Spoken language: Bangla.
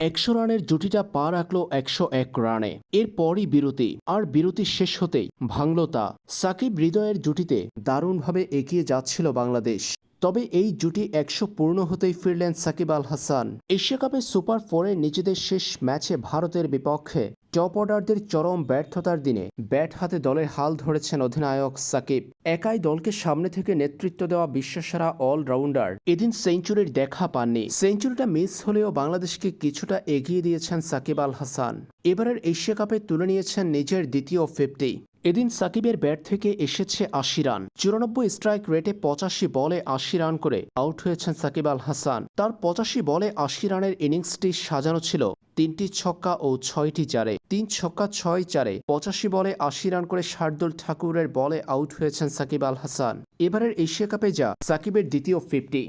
একশো রানের জুটিটা পা রাখল একশো এক রানে। এরপরই বিরতি, আর বিরতি শেষ হতেই ভাঙল তা। সাকিব হৃদয়ের জুটিতে দারুণভাবে এগিয়ে যাচ্ছিল বাংলাদেশ। তবে এই জুটি একশো পূর্ণ হতেই ফিরলেন সাকিব আল হাসান। এশিয়া কাপে সুপার ফোরে নিজেদের শেষ ম্যাচে ভারতের বিপক্ষে টপ অর্ডারদের চরম ব্যর্থতার দিনে ব্যাট হাতে দলের হাল ধরেছেন অধিনায়ক সাকিব। একাই দলকে সামনে থেকে নেতৃত্ব দেওয়া বিশ্বসেরা অলরাউন্ডার। এদিন সেঞ্চুরির দেখা পাননি। সেঞ্চুরিটা মিস হলেও বাংলাদেশকে কিছুটা এগিয়ে দিয়েছেন সাকিব আল হাসান। এবারের এশিয়া কাপে তুলে নিয়েছেন নিজের দ্বিতীয় ফিফটি। এদিন সাকিবের ব্যাট থেকে এসেছে আশি রান। চুরানব্বই স্ট্রাইক রেটে পঁচাশি বলে আশি রান করে আউট হয়েছেন সাকিব আল হাসান। তার পঁচাশি বলে আশি রানের ইনিংসটি সাজানো ছিল। তিনটি ছক্কা ও ছয়টি চারে। তিন ছক্কা, ছয় চারে পঁচাশি বলে আশি রান করে শার্দুল ঠাকুরের বলে আউট হয়েছেন সাকিব আল হাসান। এবারের এশিয়া কাপে যা সাকিবের দ্বিতীয় ফিফটি।